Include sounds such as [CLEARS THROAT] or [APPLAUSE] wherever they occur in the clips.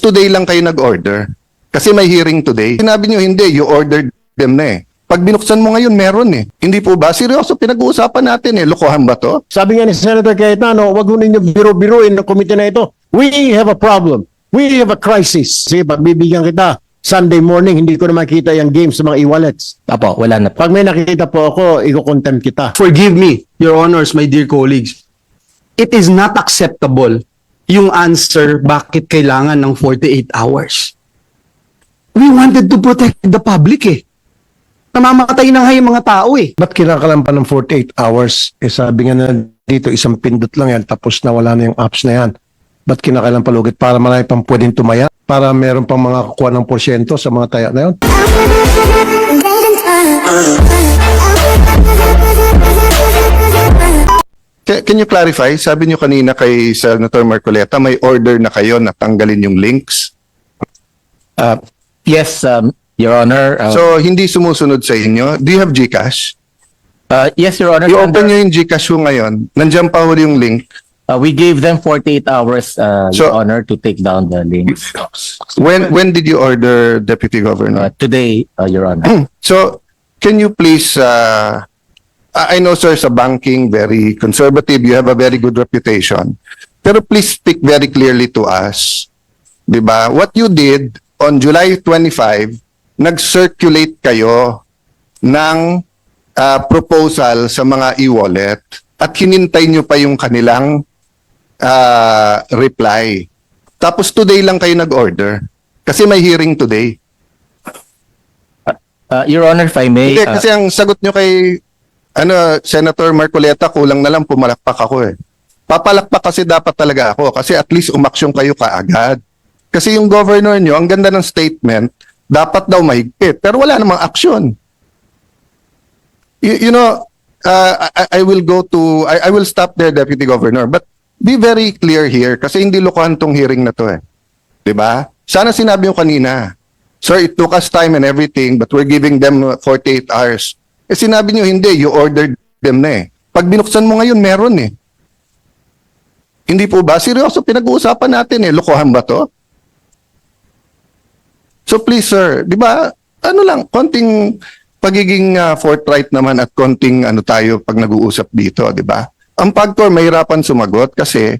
today lang kayo nag-order. Kasi may hearing today. Sinabi nyo, hindi, you ordered them na eh. Pag binuksan mo ngayon, meron eh. Hindi po ba? Seryoso, pinag-uusapan natin eh. Lokohan ba to? Sabi nga ni Senator Cayetano, wag mo ninyo biro-biruin ng komite na ito. We have a problem. We have a crisis. Sige, pagbibigyan kita. Sunday morning, hindi ko na makita yung game sa mga e-wallets. Apo, wala na po. Pag may nakita po ako, iko-contempt kita. Forgive me, Your Honors, my dear colleagues. It is not acceptable yung answer bakit kailangan ng 48 hours. We wanted to protect the public eh. Namamatay na nga yung mga tao eh. Ba't kinakalan pa ng 48 hours? Eh sabi nga na dito, isang pindot lang yan, tapos na wala na yung apps na yan. Ba't kinakailan palugit? Para marami pang pwedeng tumaya? Para meron pang mga kukuha ng porsyento sa mga taya na yun? Ca- Can you clarify? Sabi nyo kanina kay Senator Marcoleta, may order na kayo na tanggalin yung links. Uh, yes, um, Your Honor. Uh, So, hindi sumusunod sa inyo. Do you have GCash? uh, yes, Your Honor. I-open nyo yung GCash ko ngayon. Nandiyan pa huli yung link. uh, we gave them 48 hours, uh, So- Your Honor, to take down the links. When when did you order, Deputy Governor? Uh, today, uh, Your Honor. [CLEARS THROAT] So, can you please, uh, I know sir, sa banking, very conservative, you have a very good reputation. Pero please speak very clearly to us. 'Di ba? What you did on July 25, nag-circulate kayo ng uh, proposal sa mga e-wallet at hinintay nyo pa yung kanilang uh, reply. Tapos today lang kayo nag-order. Kasi may hearing today. Uh, Your Honor, if I may. Hindi, uh, kasi ang sagot nyo kay ano, Senator Marcoleta, kulang na lang pumalakpak ako eh. Papalakpak kasi dapat talaga ako kasi at least umaksyon kayo kaagad. Kasi yung governor nyo, ang ganda ng statement, dapat daw mahigpit. Pero wala namang aksyon. You, you know, uh, I, I will go to, I, I will stop there, Deputy Governor. But be very clear here kasi hindi lokohan tong hearing na to eh. ba? Sana sinabi yung kanina, Sir, it took us time and everything, but we're giving them uh, 48 hours. Eh sinabi nyo, hindi, you ordered them na eh. Pag binuksan mo ngayon, meron eh. Hindi po ba? Seryoso, pinag-uusapan natin eh. Lokohan ba to? So please, sir, di ba, ano lang, konting pagiging uh, forthright naman at konting ano tayo pag nag-uusap dito, di ba? Ang PAGCOR mahirapan sumagot kasi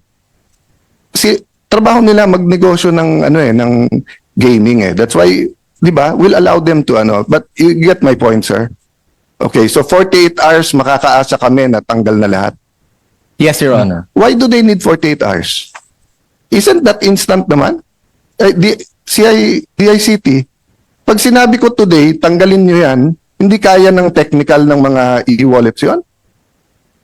si trabaho nila magnegosyo ng ano eh ng gaming eh. That's why 'di ba? We'll allow them to ano. But you get my point, sir. Okay, so 48 hours makakaasa kami na tanggal na lahat. yes, Your Honor. Why do they need 48 hours? Isn't that instant naman? Eh, di, CI, DICT, pag sinabi ko today, tanggalin nyo yan, hindi kaya ng technical ng mga e-wallets yun?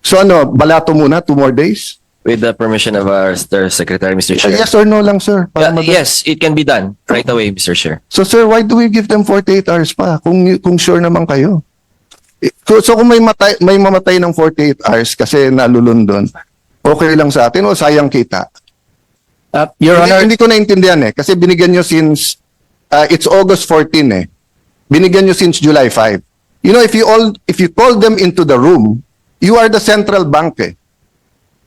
So ano, balato muna, two more days? With the permission of our Sir Secretary, Mr. Chair. Yes or no lang, sir? Para Yeah, mabilis. yes, it can be done right away, Mr. Chair. So sir, why do we give them 48 hours pa kung kung sure naman kayo? So, so kung may matay, may mamatay ng 48 hours kasi nalulundon, okay lang sa atin o sayang kita? Uh, Your hindi, Honor, hindi ko naintindihan eh kasi binigyan nyo since uh, it's August 14 eh. Binigyan nyo since July 5. You know if you all if you call them into the room, you are the central bank eh.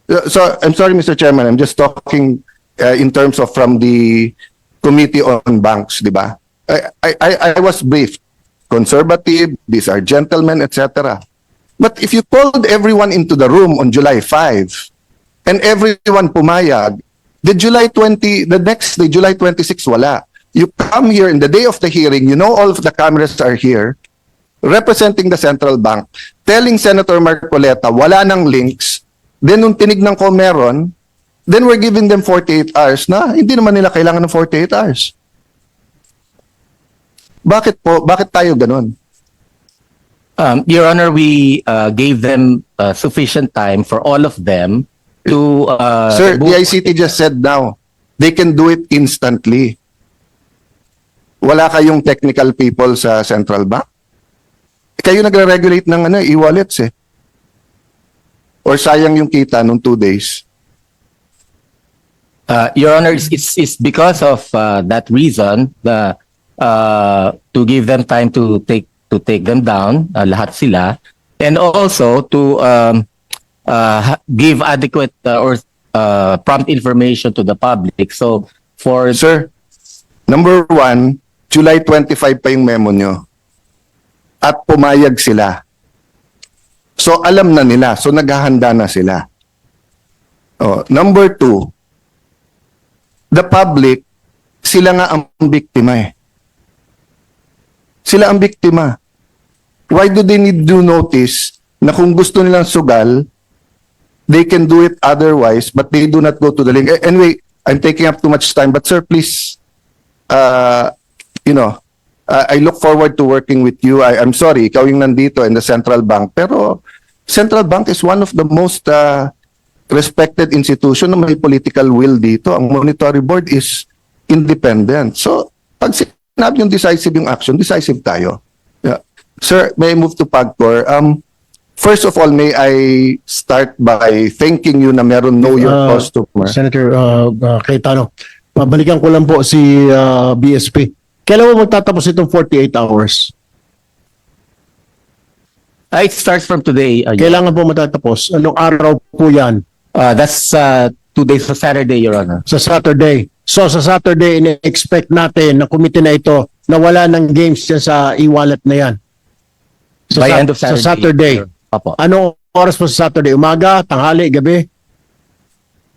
Uh, So I'm sorry Mr. Chairman, I'm just talking uh, in terms of from the Committee on Banks, di ba? I I I was briefed. Conservative, these are gentlemen, etc. But if you called everyone into the room on July 5 and everyone pumayag, the July 20, the next day, July 26, wala. You come here in the day of the hearing, you know all of the cameras are here, representing the central bank, telling Senator Marcoleta, wala nang links, then nung tinignan ko meron, then we're giving them 48 hours na hindi naman nila kailangan ng 48 hours. Bakit po? Bakit tayo ganun? um, Your Honor, we uh, gave them uh, sufficient time for all of them to. Uh, Sir, the ICT just said now, they can do it instantly. Wala kayong technical people sa central bank? Kayo nagre-regulate ng ano, e-wallets eh. Or sayang yung kita nung two days. Uh, Your Honor, it's, it's, it's because of uh, that reason the uh, to give them time to take to take them down, uh, lahat sila, and also to um, uh, give adequate uh, or uh, prompt information to the public. So for Sir, Number one, July 25 pa yung memo nyo. At pumayag sila. So alam na nila. So naghahanda na sila. Oh, number two, the public, sila nga ang biktima eh. Sila ang biktima. Why do they need due notice na kung gusto nilang sugal, they can do it otherwise, but they do not go to the link. Anyway, I'm taking up too much time, but sir, please, uh, you know, uh, I look forward to working with you. I, I'm sorry, ikaw yung nandito in the central bank, pero central bank is one of the most uh, respected institution na may political will dito. Ang monetary board is independent. So, pag sinabi yung decisive yung action, decisive tayo. Yeah. Sir, may I move to PAGCOR? Um, first of all, may I start by thanking you na meron know your Uh, customer. Senator uh, uh, Cayetano, pabalikan ko lang po si uh, BSP. Kailan mo magtatapos itong 48 hours? Uh, it starts from today. uh, Kailangan po matatapos? Anong araw po yan? uh, that's uh, two days for Saturday, Your Honor. Sa Saturday. So sa Saturday, in-expect natin na committee na ito na wala ng games dyan sa e-wallet na yan. Sa, By end of Saturday. Sa Saturday. Apo. Anong oras po sa Saturday? Umaga, tanghali, gabi?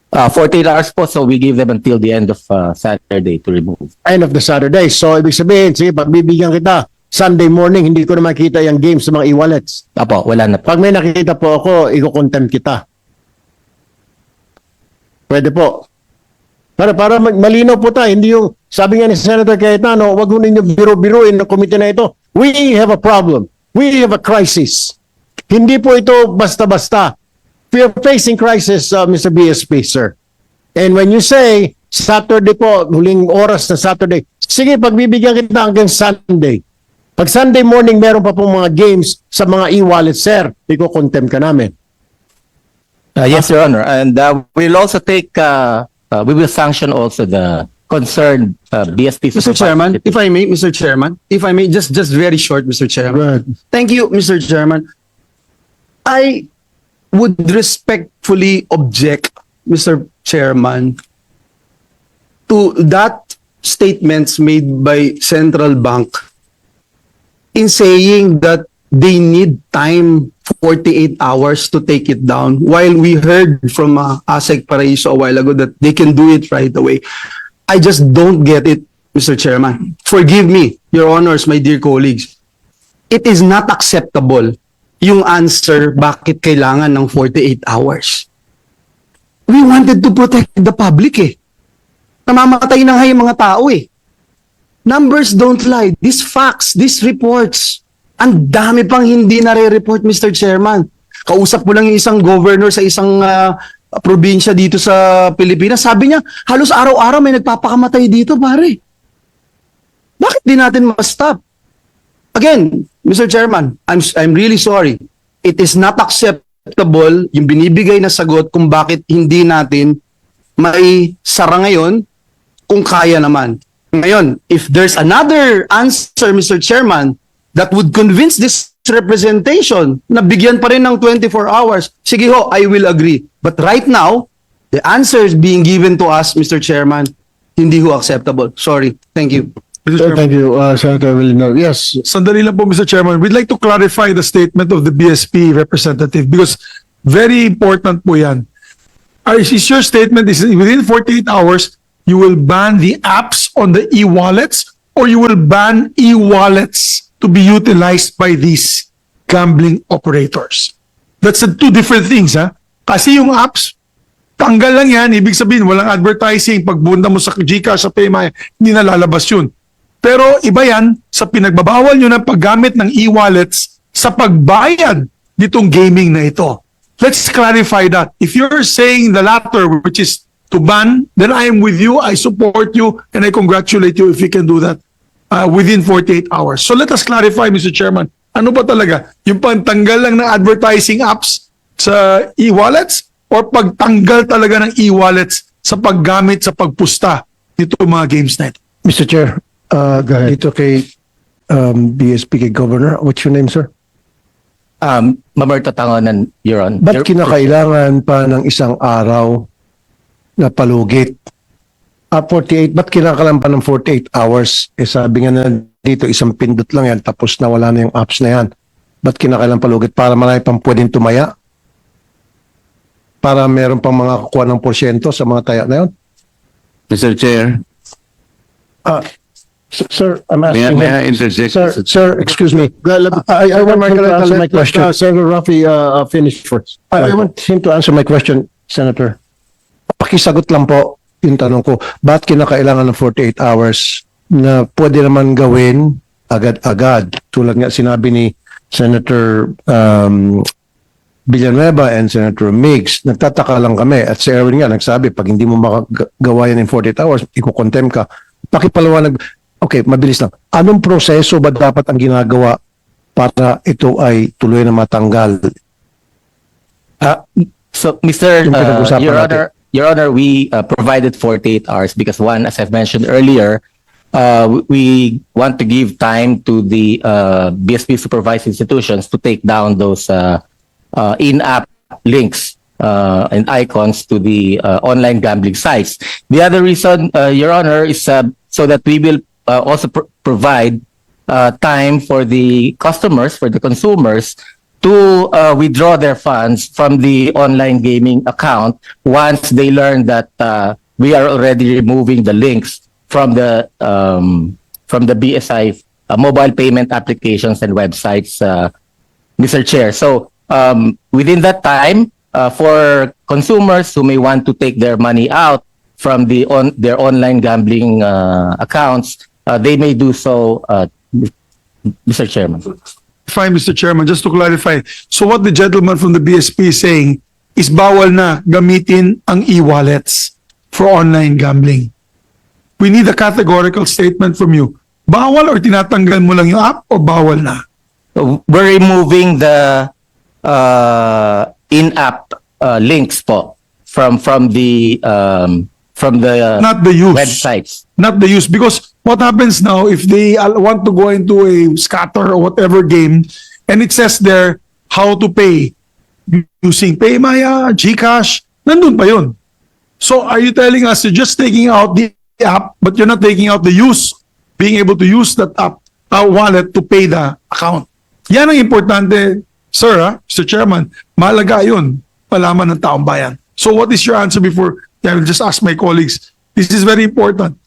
Uh, 48 hours po, so we give them until the end of uh, Saturday to remove. End of the Saturday. So ibig sabihin, sige, pagbibigyan kita, Sunday morning, hindi ko na makita yung games sa mga e-wallets. Apo, wala na po. Pag may nakikita po ako, i-contempt kita. Pwede po. Para para malinaw po tayo, hindi yung sabi nga ni Senator Cayetano, wag ho ninyo biro-biruin ng komite na ito. We have a problem. We have a crisis. Hindi po ito basta-basta. We are facing crisis, uh, Mr. BSP, sir. And when you say, Saturday po, huling oras na Saturday, sige, pagbibigyan kita hanggang Sunday. Pag Sunday morning, meron pa pong mga games sa mga e-wallet, sir, iko-contempt ka namin. Uh, yes, Your Honor. And uh, we'll also take, uh, uh, we will sanction also the concerned uh, BSP. Mr. Chairman, if I may, Mr. Chairman, if I may, just just very short, Mr. Chairman. Thank you, Mr. Chairman. I would respectfully object, Mr. Chairman, to that statements made by Central Bank in saying that they need time 48 hours to take it down while we heard from uh, ASEC Paraiso a while ago that they can do it right away. I just don't get it, Mr. Chairman. Forgive me, Your Honors, my dear colleagues. It is not acceptable yung answer bakit kailangan ng 48 hours. We wanted to protect the public eh. Namamatay na nga yung mga tao eh. Numbers don't lie. These facts, these reports, ang dami pang hindi nare-report, Mr. Chairman. Kausap mo lang yung isang governor sa isang ah, probinsya dito sa Pilipinas. Sabi niya, halos araw-araw may nagpapakamatay dito, pare. Bakit di natin ma-stop? Again, Mr. Chairman, I'm I'm really sorry. It is not acceptable yung binibigay na sagot kung bakit hindi natin may sara ngayon kung kaya naman. Ngayon, if there's another answer, Mr. Chairman, that would convince this representation na bigyan pa rin ng 24 hours, sige ho, I will agree. But right now, the answer is being given to us, Mr. Chairman, hindi ho acceptable. Sorry. Thank you. Mr. Chairman, thank you, uh, Senator Villeneuve. Yes, sandali lang po, Mr. Chairman. We'd like to clarify the statement of the BSP representative because very important po yan. Is your statement is within 48 hours, you will ban the apps on the e-wallets or you will ban e-wallets to be utilized by these gambling operators? That's the two different things, ha? Kasi yung apps, tanggal lang yan. Ibig sabihin, walang advertising. Pag bunda mo sa Gcash, sa Paymaya, hindi na lalabas yun. Pero iba yan sa pinagbabawal nyo ng paggamit ng e-wallets sa pagbayad nitong gaming na ito. Let's clarify that. If you're saying the latter, which is to ban, then I am with you, I support you, and I congratulate you if you can do that uh, within 48 hours. So let us clarify, Mr. Chairman, ano ba talaga? Yung pantanggal lang ng advertising apps sa e-wallets or pagtanggal talaga ng e-wallets sa paggamit sa pagpusta nito mga games na ito? Mr. Chair, uh, Go ahead. dito kay um, BSP kay Governor. What's your name, sir? Um, Mamerto Tangonan, Your Honor. Ba't kinakailangan pa ng isang araw na palugit Ah, 48, ba't kinakalampan ng 48 hours? Eh sabi nga na dito, isang pindot lang yan, tapos na wala na yung apps na yan. Ba't kinakailan palugit? Para marami pang pwedeng tumaya? Para meron pang mga kukuha ng porsyento sa mga taya na yun? Mr. Chair, Ah, s- sir, I'm may, asking may him- I interject? Sir, sir, excuse me. I, I want him to answer my question. Senator Rafi, uh, uh, finish first. I, I want him to answer my question, Senator. Pakisagot lang po yung tanong ko. Ba't kinakailangan ng 48 hours na pwede naman gawin agad-agad? Tulad nga sinabi ni Senator um, Villanueva and Senator Miggs, nagtataka lang kami. At si Erwin nga nagsabi, pag hindi mo makagawa yan in 48 hours, ikukontem ka. Pakipaliwanag, okay, mabilis lang. Anong proseso ba dapat ang ginagawa para ito ay tuloy na matanggal? Uh, so, Mr. Uh, Your. Honor, Your Honor, we uh, provided 48 hours because one, as I've mentioned earlier, uh, we want to give time to the uh, BSP supervised institutions to take down those uh, uh, in-app links uh, and icons to the uh, online gambling sites. The other reason, uh, Your Honor, is uh, so that we will uh, also pr- provide uh, time for the customers, for the consumers, to uh, withdraw their funds from the online gaming account once they learn that uh, we are already removing the links from the um, from the BSI uh, mobile payment applications and websites, uh, Mr. Chair. So um, within that time, uh, for consumers who may want to take their money out from the on their online gambling uh, accounts, uh, they may do so, uh, Mr. Chairman. Fine, Mr. Chairman, just to clarify. So what the gentleman from the BSP is saying is bawal na gamitin ang e-wallets for online gambling. We need a categorical statement from you. Bawal or tinatanggal mo lang yung app o bawal na? We're removing the uh, in-app uh, links po from from the um, from the uh, Not the use. websites. Not the use. Because what happens now if they want to go into a scatter or whatever game and it says there how to pay using Paymaya, GCash, nandun pa yun. So are you telling us you're just taking out the app but you're not taking out the use, being able to use that app, uh, wallet to pay the account? Yan ang importante, sir, ha? Mr. Chairman. Mahalaga yun, malaman ng taong bayan. So what is your answer before, I will just ask my colleagues. This is very important.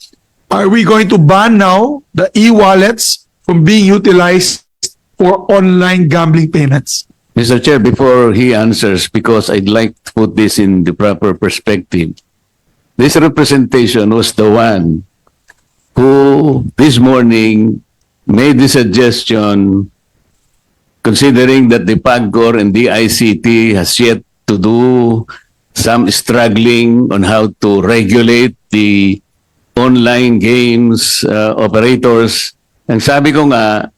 Are we going to ban now the e-wallets from being utilized for online gambling payments? Mr. Chair, before he answers, because I'd like to put this in the proper perspective, this representation was the one who this morning made the suggestion considering that the PAGCOR and the ICT has yet to do some struggling on how to regulate the online games uh, operators. Ang sabi ko nga,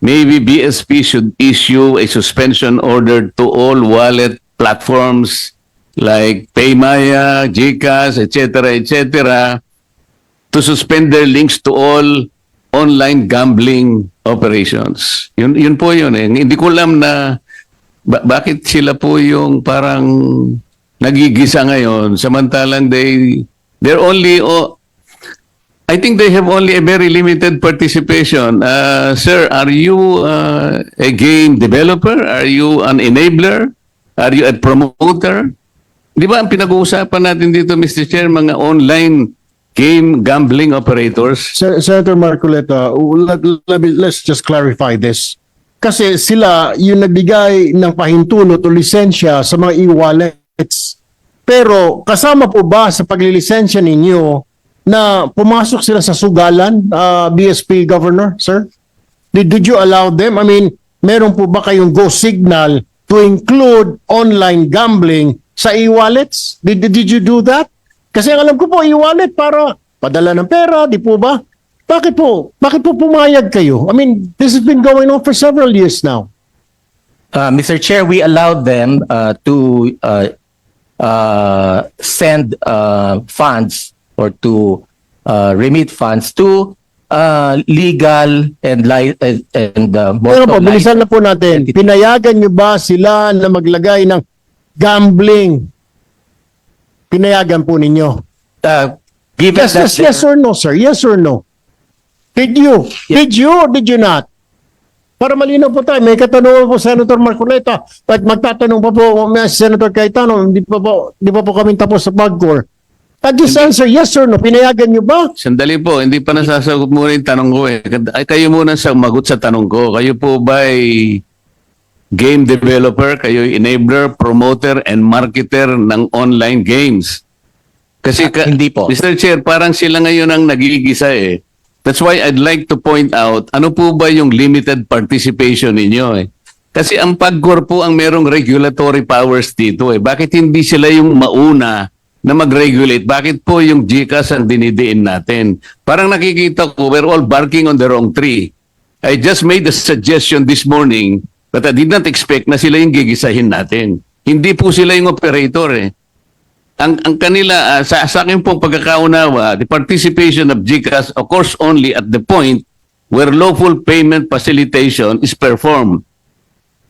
maybe BSP should issue a suspension order to all wallet platforms like Paymaya, GCash, etc., etc., to suspend their links to all online gambling operations. Yun, yun po yun eh. Hindi ko alam na ba- bakit sila po yung parang nagigisa ngayon samantalang they they're only oh, I think they have only a very limited participation. Uh, sir, are you uh, a game developer? Are you an enabler? Are you a promoter? Di ba ang pinag-uusapan natin dito, Mr. Chair, mga online game gambling operators? Sen- Senator Marcoleta, let, let me, let's just clarify this. Kasi sila yung nagbigay ng pahintulot o lisensya sa mga e-wallets. Pero kasama po ba sa paglilisensya ninyo na pumasok sila sa sugalan, uh, BSP Governor, sir? Did, did you allow them? I mean, meron po ba kayong go signal to include online gambling sa e-wallets? Did, did, did you do that? Kasi ang alam ko po, e-wallet para padala ng pera, di po ba? Bakit po? Bakit po pumayag kayo? I mean, this has been going on for several years now. Uh, Mr. Chair, we allowed them uh, to uh, uh, send uh, funds or to uh, remit funds to uh, legal and li- and, and uh, Pero po, bilisan na po natin. Pinayagan nyo ba sila na maglagay ng gambling? Pinayagan po ninyo. uh, Given Yes, yes, yes or no, sir? Yes or no? Did you? Did you or did you not? Para malinaw po tayo, may katanungan po Senator Marcoleta at magtatanong pa po may Senator Cayetano, hindi pa po, hindi pa po kami tapos sa PAGCOR. At just answer yes or no, pinayagan niyo ba? Sandali po, hindi pa nasasagot muna yung tanong ko eh. Ay, kayo muna sa magot sa tanong ko. Kayo po ba ay game developer? Kayo ay enabler, promoter, and marketer ng online games? Kasi Ah, hindi po. Mr. Chair, parang sila ngayon ang nagigisa eh. That's why I'd like to point out, ano po ba yung limited participation ninyo eh? Kasi ang PAGCOR po ang merong regulatory powers dito eh. Bakit hindi sila yung mauna na mag-regulate? Bakit po yung GCAS ang dinidiin natin? Parang nakikita ko, we're all barking on the wrong tree. I just made a suggestion this morning but I did not expect na sila yung gigisahin natin. Hindi po sila yung operator eh ang ang kanila ah, sa sa akin pong pagkakaunawa the participation of GCash occurs only at the point where lawful payment facilitation is performed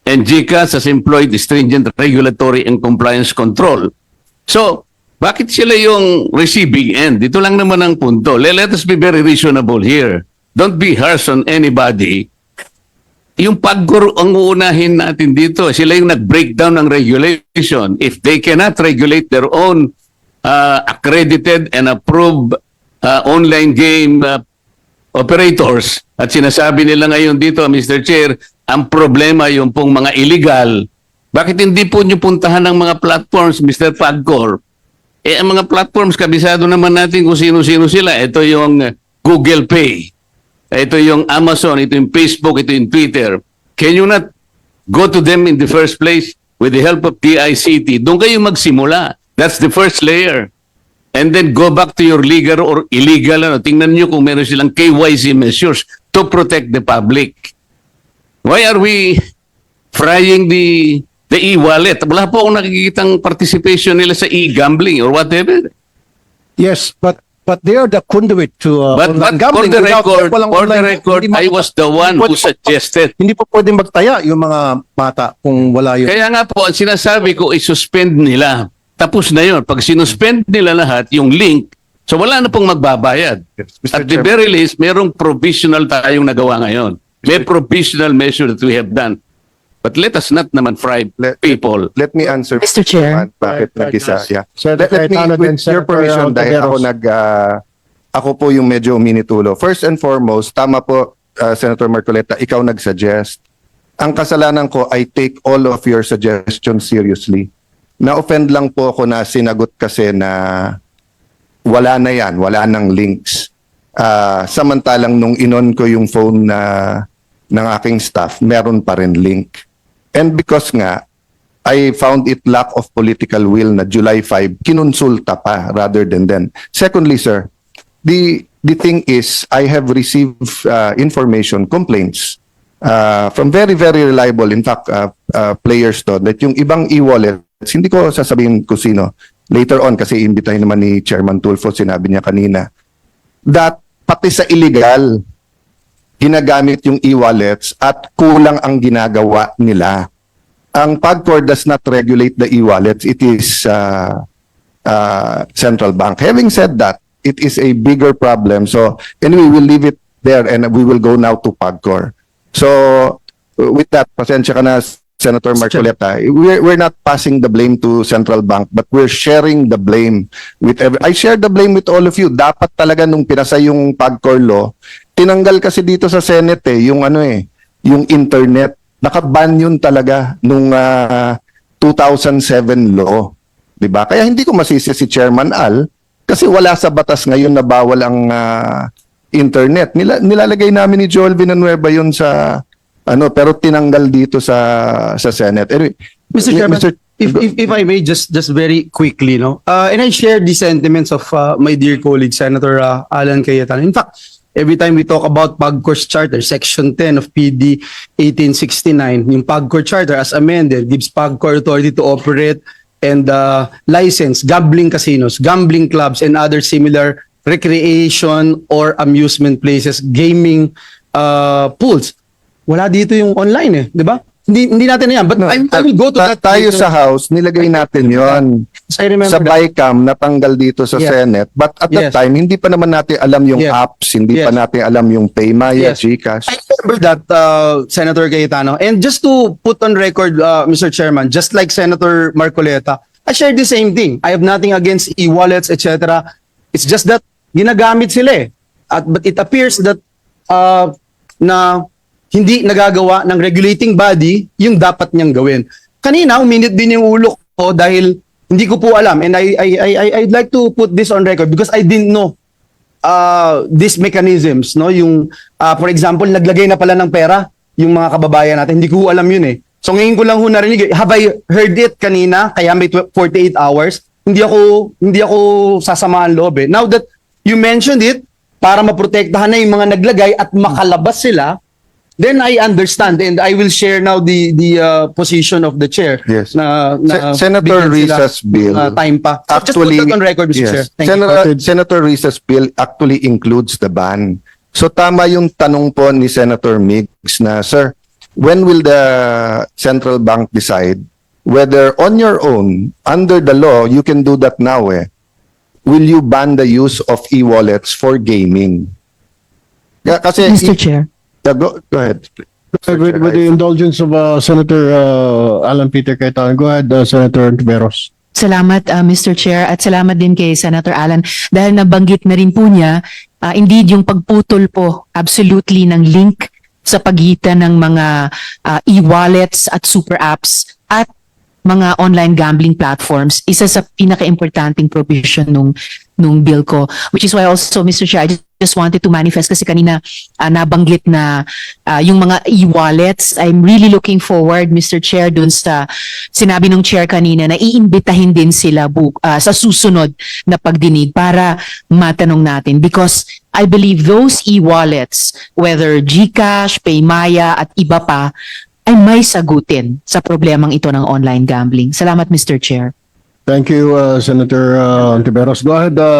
and GCash has employed stringent regulatory and compliance control so bakit sila yung receiving end dito lang naman ang punto let, us be very reasonable here don't be harsh on anybody yung paggur ang uunahin natin dito. Sila yung nag-breakdown ng regulation. If they cannot regulate their own uh, accredited and approved uh, online game uh, operators, at sinasabi nila ngayon dito, Mr. Chair, ang problema yung pong mga illegal, bakit hindi po nyo puntahan ng mga platforms, Mr. Pagcor? Eh, ang mga platforms, kabisado naman natin kung sino-sino sila. Ito yung uh, Google Pay. Ito yung Amazon, ito yung Facebook, ito yung Twitter. Can you not go to them in the first place with the help of DICT? Doon kayo magsimula. That's the first layer. And then go back to your legal or illegal. Ano. Tingnan nyo kung meron silang KYC measures to protect the public. Why are we frying the the e-wallet? Wala po akong nakikitang participation nila sa e-gambling or whatever. Yes, but but they are the conduit to uh, But, but online for gambling. the Without- record, walang for the online- record, I was the one who suggested. Hindi po pwedeng magtaya yung mga bata kung wala yun. Kaya nga po, ang sinasabi ko, i-suspend nila. Tapos na yun. Pag sinuspend nila lahat, yung link, so wala na pong magbabayad. Yes, Mr. At the very least, merong provisional tayong nagawa ngayon. May provisional measure that we have done. But let us not naman fry Let- people. Let me answer. Mr. Chair. Bakit Right, nag-isa? right, Yeah. Senator Let, let me, Cayetano with your permission, dahil ako nag, ah, ako po yung medyo minitulo. First and foremost, tama po, ah, Senator Marcoleta, ikaw nag-suggest. Ang kasalanan ko, I take all of your suggestions seriously. Na-offend lang po ako na sinagot kasi na wala na yan, wala nang links. Ah, samantalang nung inon ko yung phone na ng aking staff, meron pa rin link. And because nga, I found it lack of political will na July 5, kinonsulta pa rather than then. Secondly, sir, the the thing is, I have received uh, information, complaints uh, from very, very reliable, in fact, uh, uh, players to, that yung ibang e-wallets, hindi ko sasabihin kung sino, later on, kasi imbitahin naman ni Chairman Tulfo, sinabi niya kanina, that pati sa illegal, ginagamit yung e-wallets at kulang ang ginagawa nila. Ang PAGCOR does not regulate the e-wallets. It is uh, uh, central bank. Having said that, it is a bigger problem. So anyway, we'll leave it there and we will go now to PAGCOR. So uh, with that, pasensya ka na, Senator Marcoleta, we're, we're not passing the blame to central bank, but we're sharing the blame with every, I share the blame with all of you. Dapat talaga nung pinasa yung PAGCOR law, tinanggal kasi dito sa Senate eh, yung ano eh, yung internet. Nakaban yun talaga nung ah, 2007 law. 'Di ba? Kaya hindi ko masisi si Chairman Al kasi wala sa batas ngayon na bawal ang ah, internet. Nila, nilalagay namin ni Joel Villanueva yun sa ano pero tinanggal dito sa sa Senate. Anyway, Mr. Chairman, Mr. if, if, if I may, just just very quickly, no? Uh, and I share the sentiments of uh, my dear colleague, Senator uh, Alan Cayetano. In fact, every time we talk about PAGCOR's Charter, Section 10 of PD 1869, yung PAGCOR Charter as amended gives PAGCOR authority to operate and uh, license gambling casinos, gambling clubs, and other similar recreation or amusement places, gaming uh, pools. Wala dito yung online eh, di ba? Hindi, hindi natin na yan. But I, I will go to Ta- that. tayo later. sa House, nilagay natin yon I remember sa that. BICAM natanggal dito sa Yeah. Senate. But at that Yes. time, hindi pa naman natin alam yung Yeah. apps, hindi pa Yes. natin alam yung Paymaya, Yes. Gcash. I remember that, uh, Senator Cayetano. And just to put on record, uh, Mr. Chairman, just like Senator Marcoleta, I share the same thing. I have nothing against e-wallets, etc. It's just that ginagamit sila eh. At, but it appears that uh, na hindi nagagawa ng regulating body yung dapat niyang gawin. Kanina, uminit din yung ulo ko dahil hindi ko po alam and I, I, I, I'd like to put this on record because I didn't know uh, these mechanisms, no? Yung, uh, for example, naglagay na pala ng pera yung mga kababayan natin. Hindi ko alam yun eh. So ngayon ko lang ho narinig. Have I heard it kanina? Kaya may tw- 48 hours. Hindi ako, hindi ako sasamaan loob eh. Now that you mentioned it, para maprotektahan na yung mga naglagay at makalabas sila, then I understand and I will share now the the uh, position of the chair. Yes. Na, na Se- Senator Riza's bill uh, time pa. So Actually, just put that on record, Mr. yes. Chair. Thank you. Senator, Senator Riza's bill actually includes the ban. So tama yung tanong po ni Senator Miggs na, Sir, when will the central bank decide whether on your own, under the law, you can do that now eh, will you ban the use of e-wallets for gaming? Kasi, Mr. Chair. Yeah, go, go ahead. With, with the indulgence of uh, Senator uh, Alan Peter Cayetano, go ahead, uh, Senator Tiveros. Salamat uh, Mr. Chair at salamat din kay Senator Alan dahil nabanggit na rin po niya uh, indeed yung pagputol po absolutely ng link sa pagitan ng mga uh, e-wallets at super apps at mga online gambling platforms isa sa pinaka-importanting provision nung nung bill ko which is why also Mr. Chair I just, just wanted to manifest kasi kanina uh, nabanggit na uh, yung mga e-wallets I'm really looking forward Mr. Chair dun sa sinabi ng chair kanina na iimbitahin din sila bu- ah, sa susunod na pagdinig para matanong natin because I believe those e-wallets whether GCash, Paymaya at iba pa ay may sagutin sa problemang ito ng online gambling. Salamat Mr. Chair. Thank you, uh, Senator uh, Tiveros. Go ahead, uh,